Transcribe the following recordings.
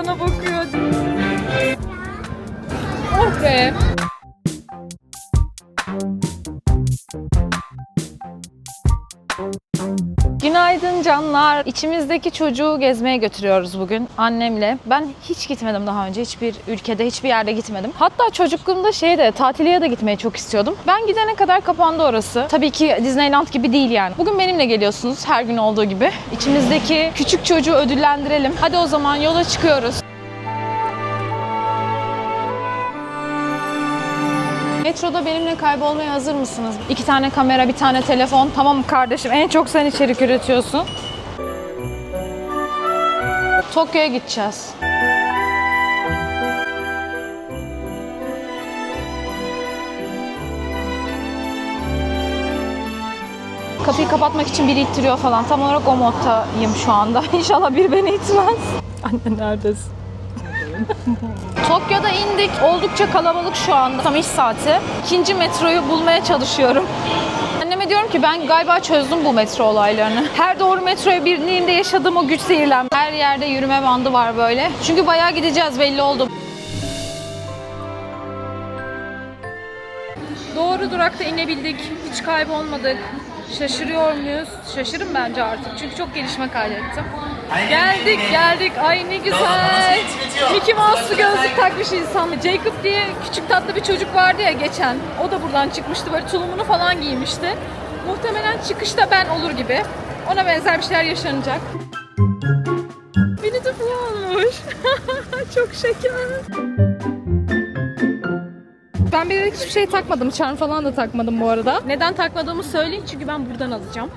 bana bakıyor. Oh be. Canlar. İçimizdeki çocuğu gezmeye götürüyoruz bugün annemle. Ben hiç gitmedim daha önce. Hiçbir ülkede, hiçbir yerde gitmedim. Hatta çocukluğumda şeyde tatiliye de gitmeyi çok istiyordum. Ben gidene kadar kapandı orası. Tabii ki Disneyland gibi değil yani. Bugün benimle geliyorsunuz her gün olduğu gibi. İçimizdeki küçük çocuğu ödüllendirelim. Hadi o zaman yola çıkıyoruz. Metroda benimle kaybolmaya hazır mısınız? İki tane kamera, bir tane telefon. Tamam kardeşim, en çok sen içerik üretiyorsun. Tokyo'ya gideceğiz. Kapıyı kapatmak için biri ittiriyor falan. Tam olarak o moddayım şu anda. İnşallah biri beni itmez. Anne neredesin? Tokyo'da indik. Oldukça kalabalık şu anda. Tam iş saati. İkinci metroyu bulmaya çalışıyorum. Anneme diyorum ki ben galiba çözdüm bu metro olaylarını. Her doğru metroya bindiğimde yaşadığım o güç zehirlenme. Her yerde yürüme bandı var böyle. Çünkü bayağı gideceğiz belli oldu. Doğru durakta inebildik. Hiç kaybolmadık. Şaşırıyor muyuz? Şaşırın bence artık. Çünkü çok gelişme kaydettim. Geldik geldik. Ay ne güzel. Mickey Mouse'lu gözlük takmış insan. Jacob diye küçük tatlı bir çocuk vardı ya geçen. O da buradan çıkmıştı. Böyle tulumunu falan giymişti. Muhtemelen çıkışta ben olur gibi. Ona benzer bir şeyler yaşanacak. Beni de olmuş. çok şeker. Ben bilerek hiçbir şey takmadım. Charm falan da takmadım bu arada. Neden takmadığımı söyleyeyim çünkü ben buradan alacağım.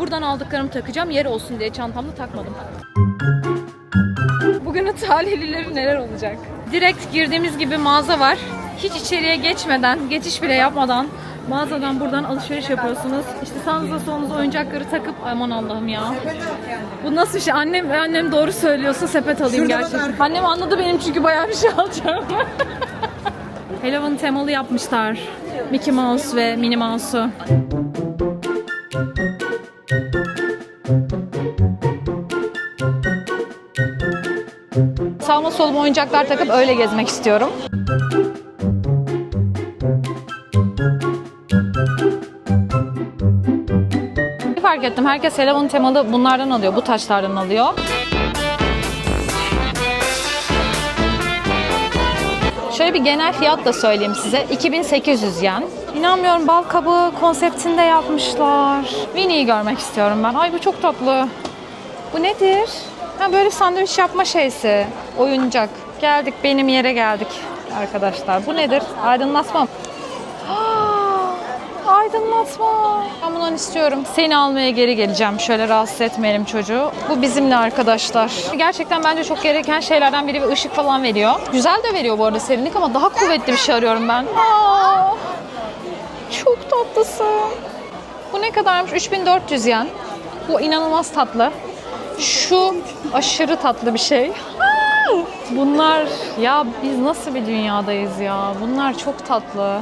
Buradan aldıklarımı takacağım. Yer olsun diye çantamda takmadım. Bugünün talihlileri neler olacak? Direkt girdiğimiz gibi mağaza var. Hiç içeriye geçmeden, geçiş bile yapmadan mağazadan buradan alışveriş yapıyorsunuz. İşte sağınıza solunuza oyuncakları takıp aman Allah'ım ya. Bu nasıl bir şey? Annem annem doğru söylüyorsa sepet alayım gerçekten. Annem anladı benim çünkü bayağı bir şey alacağım. Halloween temalı yapmışlar. Mickey Mouse ve Minnie Mouse'u. Sağıma soluma oyuncaklar takıp öyle gezmek istiyorum. Fark ettim. Herkes Halloween temalı bunlardan alıyor. Bu taşlardan alıyor. Şöyle bir genel fiyat da söyleyeyim size. 2800 yen. İnanmıyorum bal kabuğu konseptinde yapmışlar. Winnie'yi görmek istiyorum ben. Ay bu çok tatlı. Bu nedir? Ha böyle sandviç yapma şeysi. Oyuncak. Geldik benim yere geldik arkadaşlar. Bu nedir? Aydınlatma. Aydınlatma. Ben bundan istiyorum. Seni almaya geri geleceğim. Şöyle rahatsız etmeyelim çocuğu. Bu bizimle arkadaşlar. Gerçekten bence çok gereken şeylerden biri bir ışık falan veriyor. Güzel de veriyor bu arada serinlik ama daha kuvvetli bir şey arıyorum ben. Aa, ne kadarmış? 3400 yen. Bu inanılmaz tatlı. Şu aşırı tatlı bir şey. Bunlar ya biz nasıl bir dünyadayız ya? Bunlar çok tatlı.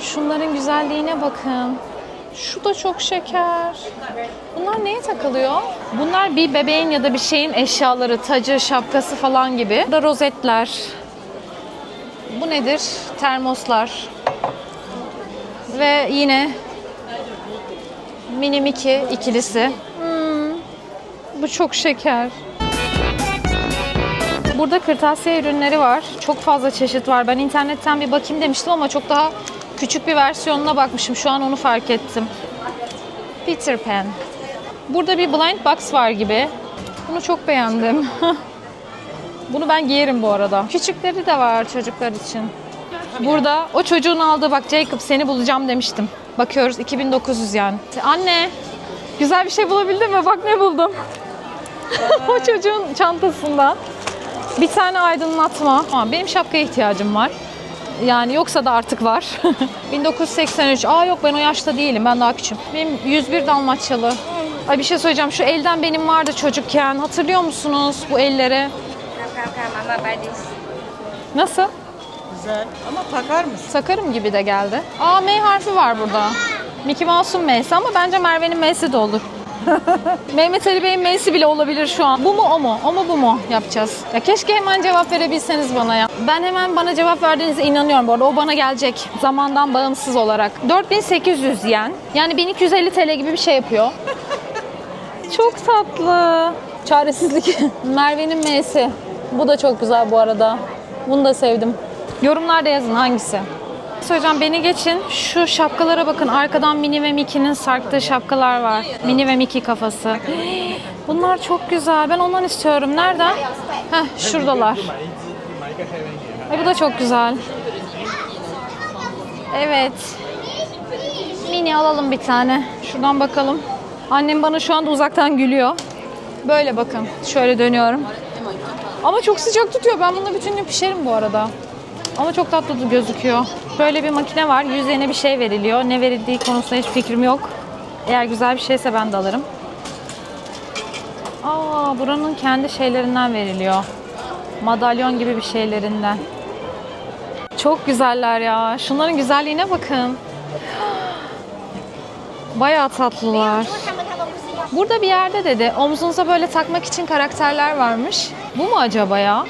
Şunların güzelliğine bakın. Şu da çok şeker. Bunlar neye takılıyor? Bunlar bir bebeğin ya da bir şeyin eşyaları, tacı, şapkası falan gibi. Burada rozetler. Bu nedir? Termoslar. Ve yine mini Mickey ikilisi. Hmm, bu çok şeker. Burada kırtasiye ürünleri var. Çok fazla çeşit var. Ben internetten bir bakayım demiştim ama çok daha küçük bir versiyonuna bakmışım. Şu an onu fark ettim. Peter Pan. Burada bir blind box var gibi. Bunu çok beğendim. Bunu ben giyerim bu arada. Küçükleri de var çocuklar için. Burada o çocuğun aldığı bak Jacob seni bulacağım demiştim. Bakıyoruz 2900 yani. Anne güzel bir şey bulabildin mi? Bak ne buldum. o çocuğun çantasında. Bir tane aydınlatma. Ama benim şapkaya ihtiyacım var. Yani yoksa da artık var. 1983. Aa yok ben o yaşta değilim. Ben daha küçüğüm. Benim 101 Dalmaçyalı. Ay bir şey söyleyeceğim. Şu elden benim vardı çocukken. Hatırlıyor musunuz bu elleri? Nasıl? Güzel ama takar mısın? Sakarım gibi de geldi. Aa M harfi var burada. Mickey Mouse'un M'si ama bence Merve'nin M'si de olur. Mehmet Ali Bey'in M'si bile olabilir şu an. Bu mu o mu? O mu bu mu yapacağız? Ya keşke hemen cevap verebilseniz bana ya. Ben hemen bana cevap verdiğinize inanıyorum bu arada. O bana gelecek. Zamandan bağımsız olarak. 4800 yen. Yani 1250 TL gibi bir şey yapıyor. Çok tatlı. Çaresizlik. Merve'nin M'si. Bu da çok güzel bu arada. Bunu da sevdim. Yorumlarda yazın hangisi. Söyleyeceğim beni geçin. Şu şapkalara bakın. Arkadan Mini ve Mickey'nin sarktığı şapkalar var. Mini ve Mickey kafası. Bunlar çok güzel. Ben ondan istiyorum. Nereden? Heh, şuradalar. Ay, bu da çok güzel. Evet. Mini alalım bir tane. Şuradan bakalım. Annem bana şu anda uzaktan gülüyor. Böyle bakın. Şöyle dönüyorum. Ama çok sıcak tutuyor. Ben bununla bütün gün pişerim bu arada. Ama çok tatlı gözüküyor. Böyle bir makine var. Yüzeyine bir şey veriliyor. Ne verildiği konusunda hiç fikrim yok. Eğer güzel bir şeyse ben de alırım. Aa, buranın kendi şeylerinden veriliyor. Madalyon gibi bir şeylerinden. Çok güzeller ya. Şunların güzelliğine bakın. Bayağı tatlılar. Burada bir yerde dedi omzunuza böyle takmak için karakterler varmış. Bu mu acaba ya?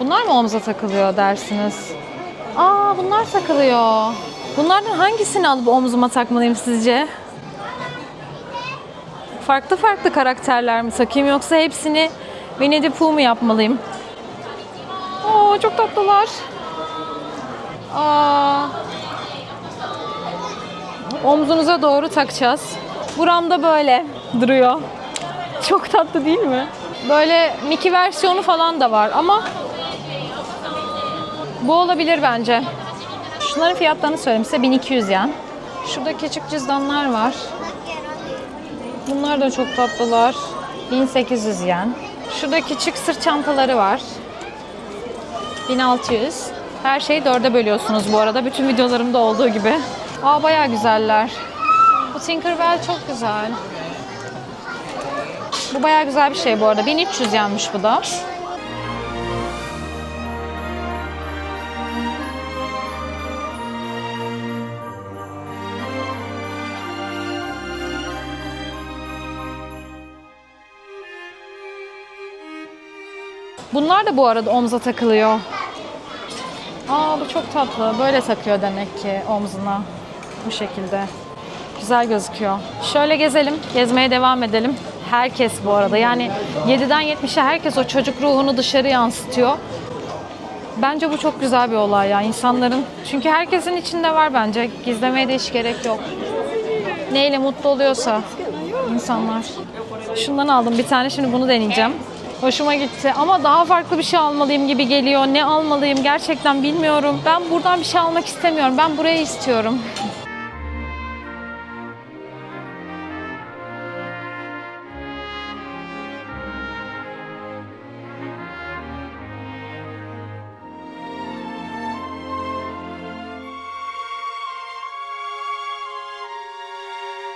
Bunlar mı omuza takılıyor dersiniz? Aa bunlar takılıyor. Bunlardan hangisini alıp omzuma takmalıyım sizce? Farklı farklı karakterler mi takayım yoksa hepsini Winnie the mu yapmalıyım? Oo çok tatlılar. Aa. Omzunuza doğru takacağız. Buramda böyle duruyor. Çok tatlı değil mi? Böyle Mickey versiyonu falan da var ama bu olabilir bence. Şunların fiyatlarını söyleyeyim size 1200 yen. Şurada küçük cüzdanlar var. Bunlar da çok tatlılar. 1800 yen. Şurada küçük sırt çantaları var. 1600. Her şeyi dörde bölüyorsunuz bu arada. Bütün videolarımda olduğu gibi. Aa bayağı güzeller. Bu Tinkerbell çok güzel. Bu bayağı güzel bir şey bu arada. 1300 yenmiş bu da. Bunlar da bu arada omza takılıyor. Aa bu çok tatlı. Böyle takıyor demek ki omzuna. Bu şekilde. Güzel gözüküyor. Şöyle gezelim. Gezmeye devam edelim. Herkes bu arada. Yani 7'den 70'e herkes o çocuk ruhunu dışarı yansıtıyor. Bence bu çok güzel bir olay ya insanların. Çünkü herkesin içinde var bence. Gizlemeye de hiç gerek yok. Neyle mutlu oluyorsa insanlar. Şundan aldım bir tane. Şimdi bunu deneyeceğim. Hoşuma gitti ama daha farklı bir şey almalıyım gibi geliyor. Ne almalıyım gerçekten bilmiyorum. Ben buradan bir şey almak istemiyorum. Ben buraya istiyorum.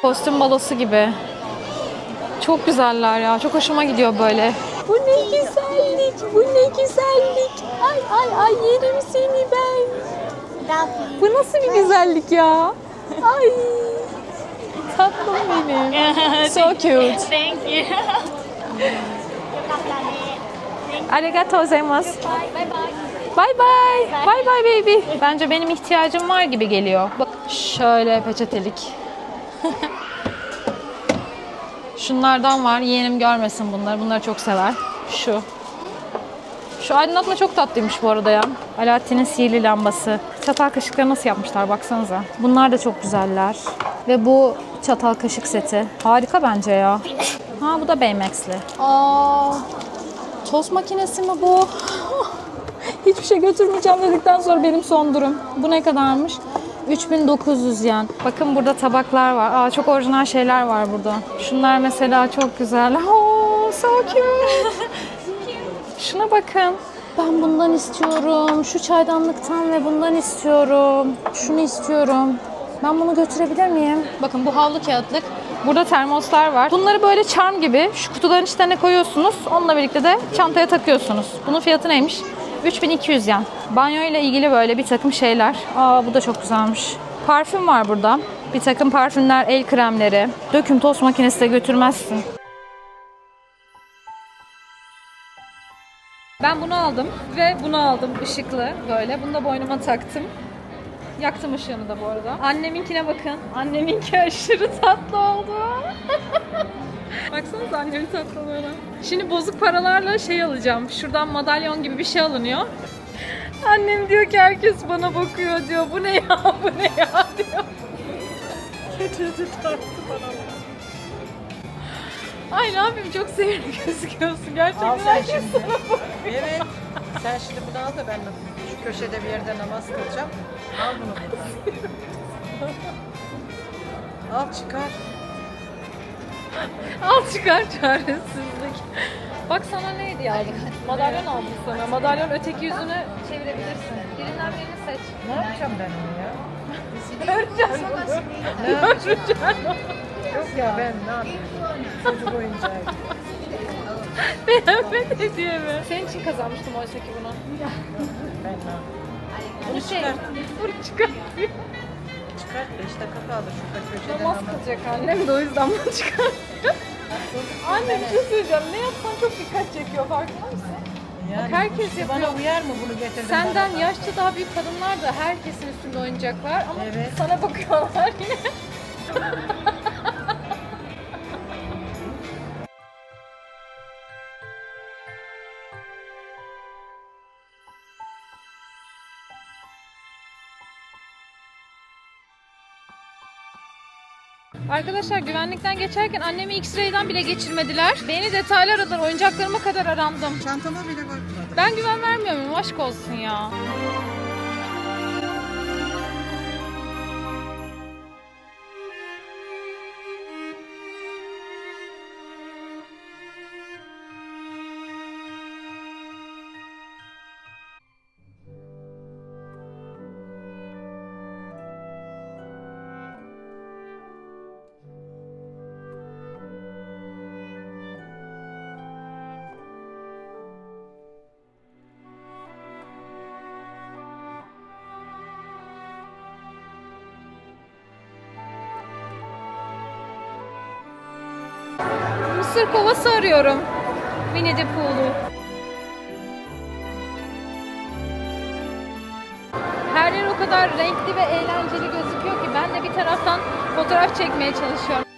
Kostüm balosu gibi. Çok güzeller ya. Çok hoşuma gidiyor böyle. Bu ne güzellik. Bu ne güzellik. Ay ay ay yerim seni ben. Bu nasıl bir güzellik ya? Ay. Tatlım benim. So cute. Thank you. Arigatou gozaimasu. Bye bye. Bye bye baby. Bence benim ihtiyacım var gibi geliyor. Bak şöyle peçetelik. Şunlardan var. Yeğenim görmesin bunları. Bunları çok sever. Şu. Şu aydınlatma çok tatlıymış bu arada ya. Alaaddin'in sihirli lambası. Çatal kaşıkları nasıl yapmışlar baksanıza. Bunlar da çok güzeller. Ve bu çatal kaşık seti. Harika bence ya. Ha bu da Baymax'li. Aa, tost makinesi mi bu? Hiçbir şey götürmeyeceğim dedikten sonra benim son durum. Bu ne kadarmış? 3900 yen. Bakın burada tabaklar var. Aa, çok orijinal şeyler var burada. Şunlar mesela çok güzel. Oh, so cute. Şuna bakın. Ben bundan istiyorum. Şu çaydanlıktan ve bundan istiyorum. Şunu istiyorum. Ben bunu götürebilir miyim? Bakın bu havlu kağıtlık. Burada termoslar var. Bunları böyle charm gibi şu kutuların içine koyuyorsunuz. Onunla birlikte de çantaya takıyorsunuz. Bunun fiyatı neymiş? 3200 yen. Banyo ile ilgili böyle bir takım şeyler. Aa bu da çok güzelmiş. Parfüm var burada. Bir takım parfümler, el kremleri. Döküm tost makinesi de götürmezsin. Ben bunu aldım ve bunu aldım ışıklı böyle. Bunu da boynuma taktım. Yaktım ışığını da bu arada. Anneminkine bakın. Anneminki aşırı tatlı oldu. Baksanıza annemin tatlılığına. Şimdi bozuk paralarla şey alacağım. Şuradan madalyon gibi bir şey alınıyor. Annem diyor ki herkes bana bakıyor diyor. Bu ne ya bu ne ya diyor. Getirdi tarttı bana. Ay ne yapayım çok sevimli gözüküyorsun. Gerçekten Al sen herkes şimdi. sana bakıyor. Evet. Sen şimdi bunu al da ben şu köşede bir yerde namaz kılacağım. Al bunu buradan. al çıkar. Al çıkar çaresizlik. Bak sana ne hediye aldım? Madalyon aldım sana. Madalyon öteki yüzünü çevirebilirsin. Birinden birini seç. Ne yapacağım ben onu ya? Göreceğiz. Ne yapacağım? Yok ya ben ne yapayım? Çocuk oyuncağı. Beğenmedi hediye mi? Senin için kazanmıştım oysa ki bunu. Ben ne yapayım? Bunu şey, çıkar. dur çıkar. Çıkart 5 dakika kaldı şurada köşede Namaz kılacak annem de o yüzden bunu çıkar. Anne bir şey söyleyeceğim. Ne yapsan çok dikkat çekiyor farkında mısın? Yani herkes işte yapıyor. Bana uyar mı bunu getirdin Senden bana? yaşça daha büyük kadınlar da herkesin üstünde oyuncaklar ama Evet. sana bakıyorlar yine. Arkadaşlar güvenlikten geçerken annemi X-ray'den bile geçirmediler. Beni detaylı aradılar. Oyuncaklarıma kadar arandım. Çantama bile bakmadım. Ben güven vermiyor muyum? Aşk olsun ya. Mısır kovası arıyorum. Winnie the Pooh'lu. Her yer o kadar renkli ve eğlenceli gözüküyor ki ben de bir taraftan fotoğraf çekmeye çalışıyorum.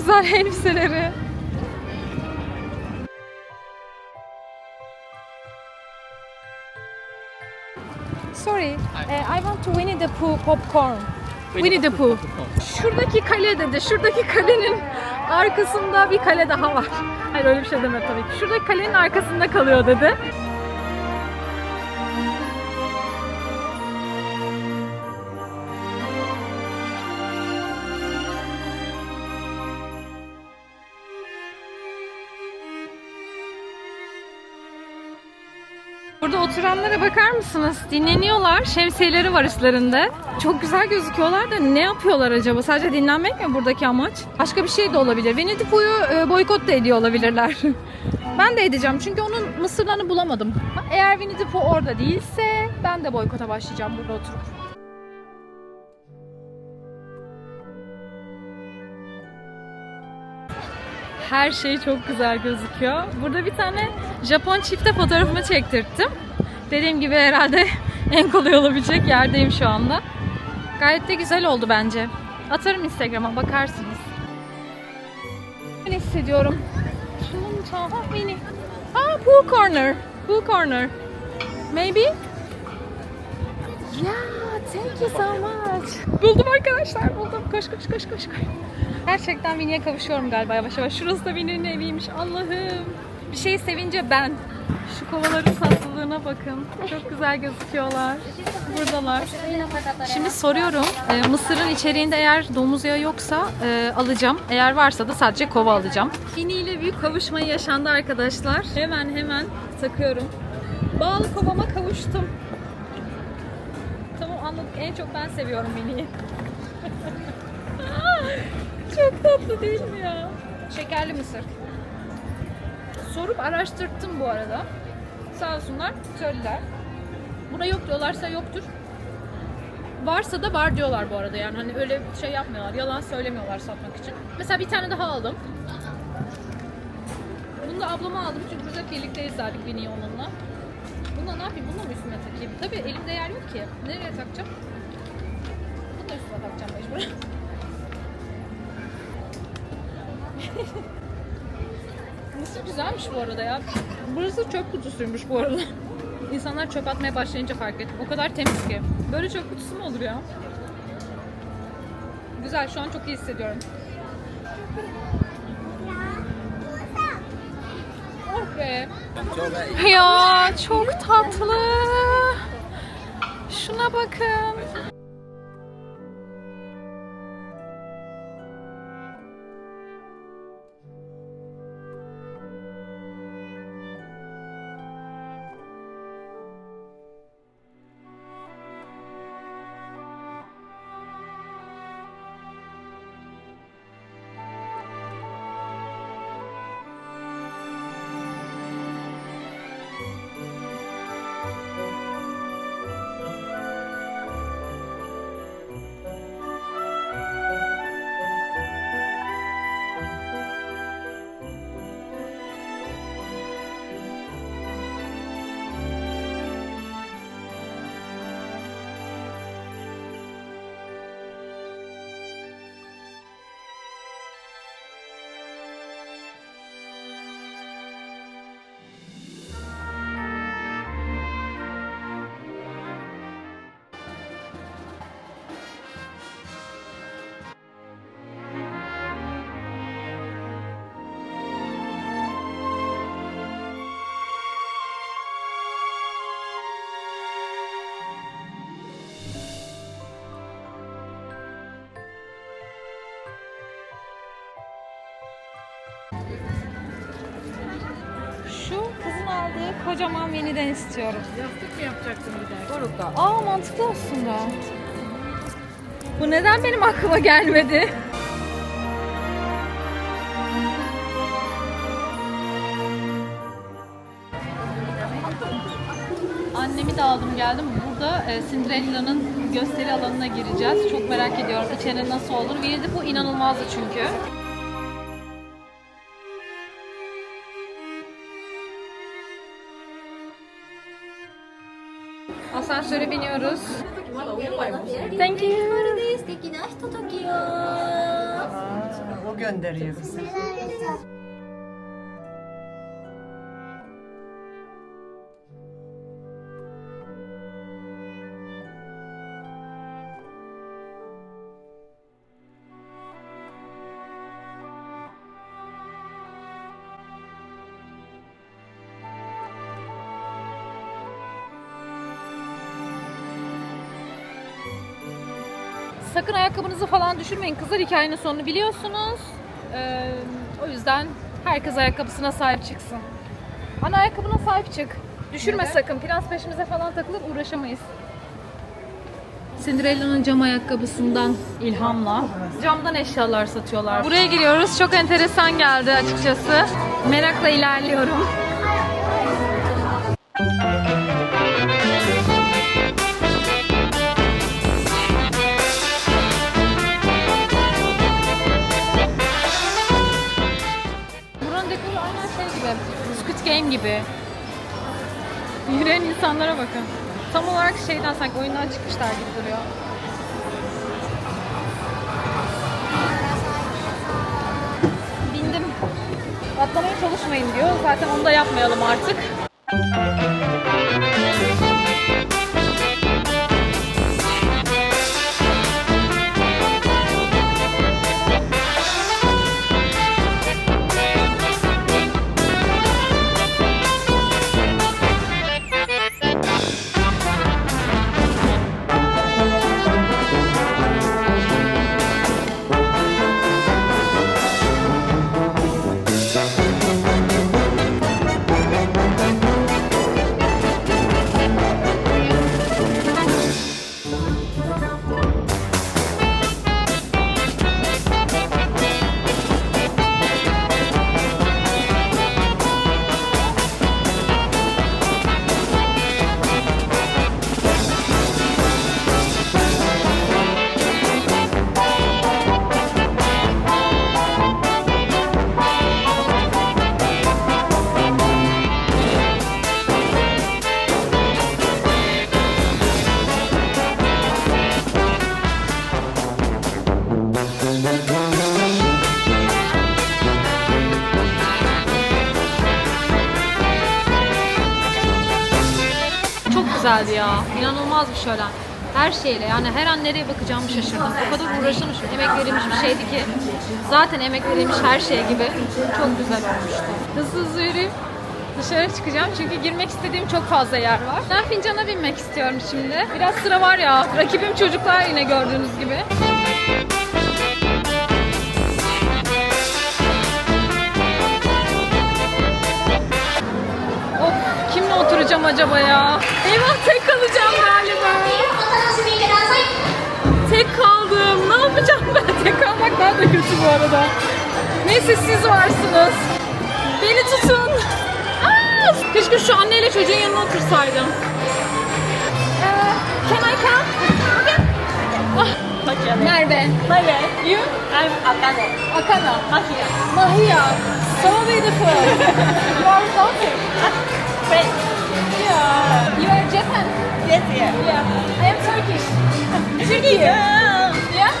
Güzel elbiseleri. Sorry, eh, I want to Winnie the Pooh popcorn. Winnie the Pooh. Şuradaki kale dedi. Şuradaki kalenin arkasında bir kale daha var. Hayır öyle bir şey deme tabii ki. Şuradaki kalenin arkasında kalıyor dedi. Bakar mısınız? Dinleniyorlar. Şemsiyeleri var üstlerinde. Çok güzel gözüküyorlar da ne yapıyorlar acaba? Sadece dinlenmek mi buradaki amaç? Başka bir şey de olabilir. The Pooh'yu e, boykot da ediyor olabilirler. ben de edeceğim çünkü onun mısırlarını bulamadım. Eğer Winnie the orada değilse ben de boykota başlayacağım burada oturup. Her şey çok güzel gözüküyor. Burada bir tane Japon çifte fotoğrafımı çektirttim. Dediğim gibi herhalde en kolay olabilecek yerdeyim şu anda. Gayet de güzel oldu bence. Atarım Instagram'a bakarsınız. Ben hissediyorum. Şunun çağı mini. Aa pool corner. Pool corner. Maybe? Yeah, thank you so much. Buldum arkadaşlar, buldum. Koş koş koş koş koş. Gerçekten Winnie'ye kavuşuyorum galiba yavaş yavaş. Şurası da Winnie'nin eviymiş. Allah'ım. Bir şey sevince ben. Şu kovaların tatlılığına bakın. Çok güzel gözüküyorlar. Buradalar. Şimdi soruyorum. e, mısırın içeriğinde eğer domuz yağı yoksa e, alacağım. Eğer varsa da sadece kova alacağım. Fini ile büyük kavuşmayı yaşandı arkadaşlar. Hemen hemen takıyorum. Bağlı kovama kavuştum. Tamam anladık. En çok ben seviyorum Mini'yi. çok tatlı değil mi ya? Şekerli mısır. Sorup araştırttım bu arada. Sağ olsunlar söylediler. Buna yok diyorlarsa yoktur. Varsa da var diyorlar bu arada yani hani öyle şey yapmıyorlar. Yalan söylemiyorlar satmak için. Mesela bir tane daha aldım. Bunu da ablama aldım çünkü burada birlikte izlerdik Vinny'i onunla. Bunu da ne yapayım? Bunu da mı üstüme takayım? Tabii elimde yer yok ki. Nereye takacağım? Bunu da üstüme takacağım mecbur. Güzelmiş bu arada ya. Burası çöp kutusuymuş bu arada. İnsanlar çöp atmaya başlayınca fark ettim. O kadar temiz ki. Böyle çöp kutusu mu olur ya? Güzel, şu an çok iyi hissediyorum. Oh be. Ya çok tatlı. Şuna bakın. Kocaman menüden istiyorum. Yastık mı yapacaksın bir daha? Doruk'ta. Aa mantıklı aslında. Bu neden benim aklıma gelmedi? Annemi de aldım geldim. Burada e, Cinderella'nın gösteri alanına gireceğiz. Çok merak ediyorum içeri nasıl olur. The Pooh inanılmazdı çünkü. Gönderiyor. Sakın ayakkabınızı falan düşürmeyin. Kızlar hikayenin sonunu biliyorsunuz. Ee, o yüzden herkes ayakkabısına sahip çıksın. Ana ayakkabına sahip çık. Düşürme sakın. Prens peşimize falan takılır uğraşamayız. Cinderella'nın cam ayakkabısından ilhamla camdan eşyalar satıyorlar. Buraya giriyoruz. Çok enteresan geldi açıkçası. Merakla ilerliyorum. Game gibi. Yürüyen insanlara bakın. Tam olarak şeyden sanki oyundan çıkmışlar gibi duruyor. Bindim. Atlamaya çalışmayın diyor. Zaten onu da yapmayalım artık. Güzeldi ya. İnanılmaz bir şölen. Her şeyle yani her an nereye bakacağımı şaşırdım. O kadar uğraşılmış, emek verilmiş bir şeydi ki. Zaten emek verilmiş her şey gibi. Çok güzel olmuştu. Hızlı hızlı yürüyüp dışarı çıkacağım çünkü girmek istediğim çok fazla yer var. Ben fincana binmek istiyorum şimdi. Biraz sıra var ya. Rakibim çocuklar yine gördüğünüz gibi. Of kimle oturacağım acaba ya? Eyvah tek kalacağım galiba. Tek kaldım. Ne yapacağım ben? Tek kalmak daha da kötü bu arada. Neyse siz varsınız. Beni tutun. Aa, keşke şu anneyle çocuğun yanına otursaydım. Ee, can I come? Ah, Merve. Merve. You? I'm Akane. Akana. Mahia. Mahia. So beautiful. you are daughter. Friend. Yeah. You are Japan. Yes, yeah. Yeah. I am Turkish. Turkey. Yeah.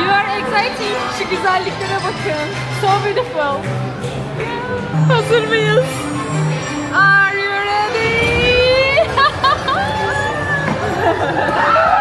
You are exciting. Şu güzelliklere bakın. So beautiful. Hazır mıyız? Are you ready?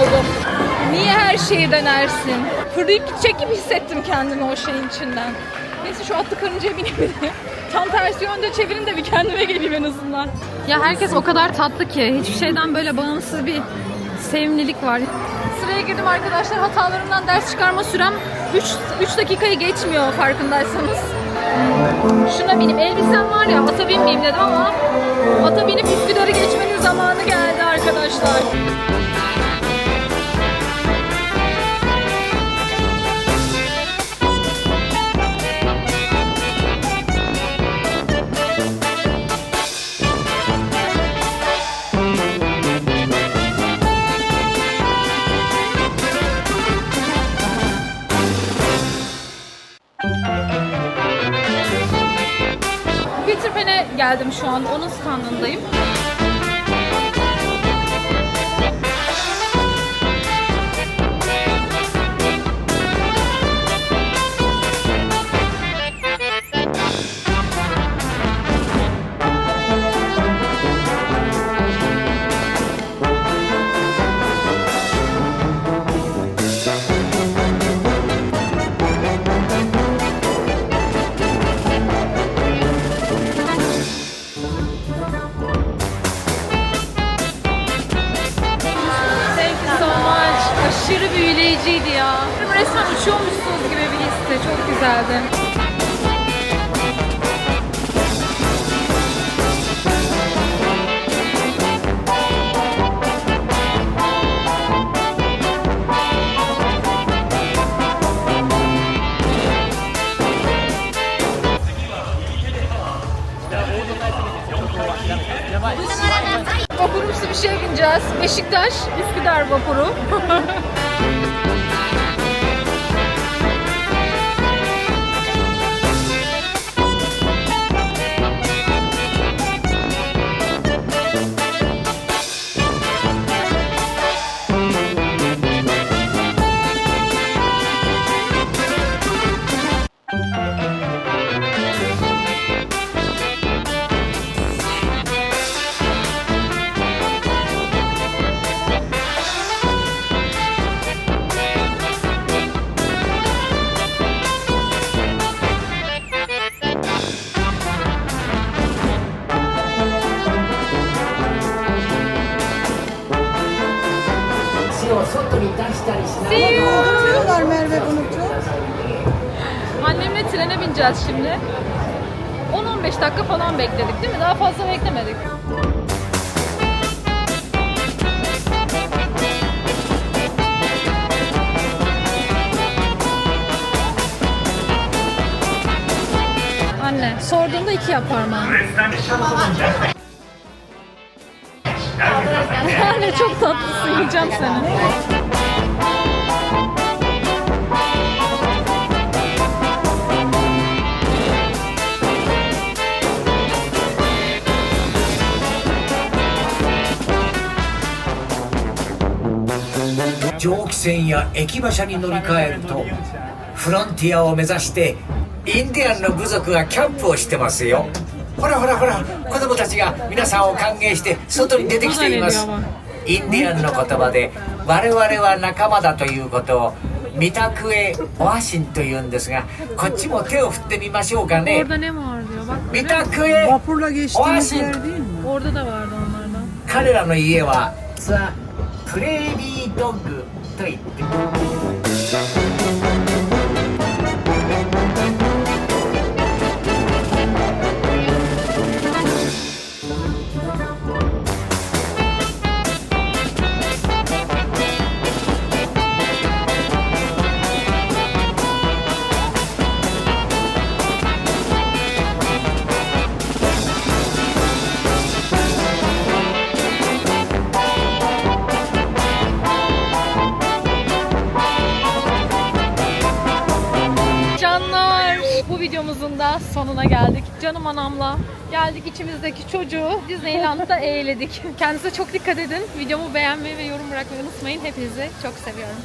mahvoldum. Niye her şeyi denersin? Fırlayıp gidecek gibi hissettim kendimi o şeyin içinden. Neyse şu atlı karıncaya de. Tam tersi yönde çevirin de bir kendime geleyim en azından. Ya herkes o kadar tatlı ki. Hiçbir şeyden böyle bağımsız bir sevimlilik var. Sıraya girdim arkadaşlar. Hatalarımdan ders çıkarma sürem 3, 3 dakikayı geçmiyor farkındaysanız. Şuna binip elbisem var ya ata binmeyeyim dedim ama ata binip Üsküdar'ı geçmenin zamanı geldi arkadaşlar. Şu an. Onun standındayım. Resmen uçuyormuşsunuz gibi bir histi. Çok güzeldi. Vapurumsu bir şeye bineceğiz. Beşiktaş, Üsküdar vapuru. trene bineceğiz şimdi. 10-15 dakika falan bekledik değil mi? Daha fazla beklemedik. Anne, sorduğunda iki yap parmağını. Anne çok tatlısın, yiyeceğim seni.「蒸気船や駅馬車に乗り換えるとフロンティアを目指してインディアンの部族がキャンプをしてますよ。ほらほらほら子供たちが皆さんを歓迎して外に出てきています。インディアンの言葉で我々は仲間だということをミタクエオアシンというんですがこっちも手を振ってみましょうかね。ミタクエ orada da vardı onlardan. 彼らの家はザ・プレーリードッグと言って「anamla geldik içimizdeki çocuğu Disneyland'da eğledik. Kendinize çok dikkat edin. Videomu beğenmeyi ve yorum bırakmayı unutmayın. Hepinizi çok seviyorum.